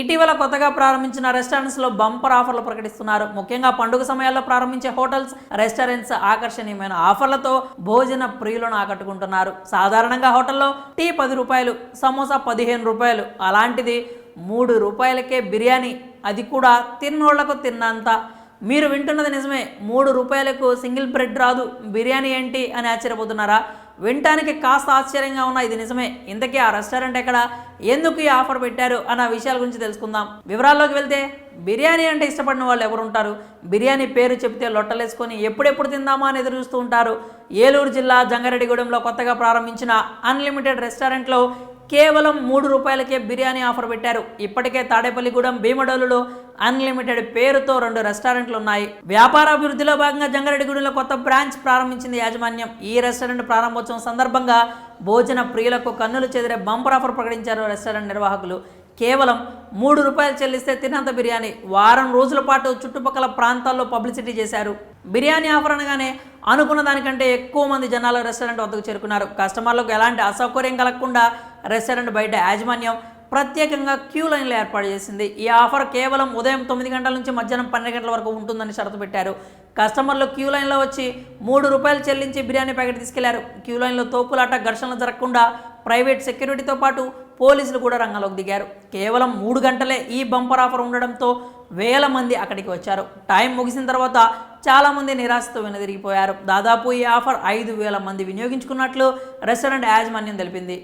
ఇటీవల కొత్తగా ప్రారంభించిన రెస్టారెంట్స్లో బంపర్ ఆఫర్లు ప్రకటిస్తున్నారు. ముఖ్యంగా పండుగ సమయాల్లో ప్రారంభించే హోటల్స్ రెస్టారెంట్స్ ఆకర్షణీయమైన ఆఫర్లతో భోజన ప్రియులను ఆకట్టుకుంటున్నారు. సాధారణంగా హోటల్లో టీ పది రూపాయలు సమోసా పదిహేను రూపాయలు అలాంటిది మూడు రూపాయలకే బిర్యానీ. అది కూడా తిన్నోళ్ళకు తిన్నంత. మీరు వింటున్నది నిజమే మూడు రూపాయలకు సింగిల్ బ్రెడ్ రాదు. బిర్యానీ ఏంటి అని ఆశ్చర్యపోతున్నారా? వినటానికి కాస్త ఆశ్చర్యంగా ఉన్న ఇది నిజమే. ఇంతకీ ఆ రెస్టారెంట్ ఎక్కడ? ఎందుకు ఈ ఆఫర్ పెట్టారు? అన్న విషయాల గురించి తెలుసుకుందాం. వివరాల్లోకి వెళ్తే బిర్యానీ అంటే ఇష్టపడిన వాళ్ళు ఎవరు ఉంటారు బిర్యానీ పేరు చెప్తే లొట్టలేసుకొని ఎప్పుడెప్పుడు తిందామా అని ఎదురు చూస్తూ ఉంటారు. ఏలూరు జిల్లా జంగారెడ్డిగూడెంలో కొత్తగా ప్రారంభించిన అన్లిమిటెడ్ రెస్టారెంట్లో కేవలం మూడు రూపాయలకే బిర్యానీ ఆఫర్ పెట్టారు. ఇప్పటికే తాడేపల్లిగూడెం భీమడోలులో అన్లిమిటెడ్ పేరుతో రెండు రెస్టారెంట్లు ఉన్నాయి. వ్యాపార అభివృద్ధిలో భాగంగా జంగారెడ్డిగూడెంలో కొత్త బ్రాంచ్ ప్రారంభించింది యాజమాన్యం. ఈ రెస్టారెంట్ ప్రారంభోత్సవం సందర్భంగా భోజన ప్రియులకు కన్నులు చెదిరే బంపర్ ఆఫర్ ప్రకటించారు రెస్టారెంట్ నిర్వాహకులు. కేవలం మూడు రూపాయలు చెల్లిస్తే తినంత బిర్యానీ. వారం రోజుల పాటు చుట్టుపక్కల ప్రాంతాల్లో పబ్లిసిటీ చేశారు. బిర్యానీ ఆఫర్ అనగానే అనుకున్న దానికంటే ఎక్కువ మంది జనాలు రెస్టారెంట్ వద్దకు చేరుకున్నారు. కస్టమర్లకు ఎలాంటి అసౌకర్యం కలగకుండా రెస్టారెంట్ బయట యాజమాన్యం ప్రత్యేకంగా క్యూ లైన్లు ఏర్పాటు చేసింది. ఈ ఆఫర్ కేవలం ఉదయం తొమ్మిది గంటల నుంచి మధ్యాహ్నం పన్నెండు గంటల వరకు ఉంటుందని షరతు పెట్టారు. కస్టమర్లు క్యూ లైన్లో వచ్చి మూడు రూపాయలు చెల్లించి బిర్యానీ ప్యాకెట్ తీసుకెళ్ళారు. క్యూ లైన్లో తోపులాట ఘర్షణలు జరగకుండా ప్రైవేట్ సెక్యూరిటీతో పాటు పోలీసులు కూడా రంగంలోకి దిగారు. కేవలం మూడు గంటలే ఈ బంపర్ ఆఫర్ ఉండడంతో వేల మంది అక్కడికి వచ్చారు. టైం ముగిసిన తర్వాత చాలామంది నిరాశతో వెనుదిరిగిపోయారు. దాదాపు ఈ ఆఫర్ ఐదు వేల మంది వినియోగించుకున్నట్లు రెస్టారెంట్ యాజమాన్యం తెలిపింది.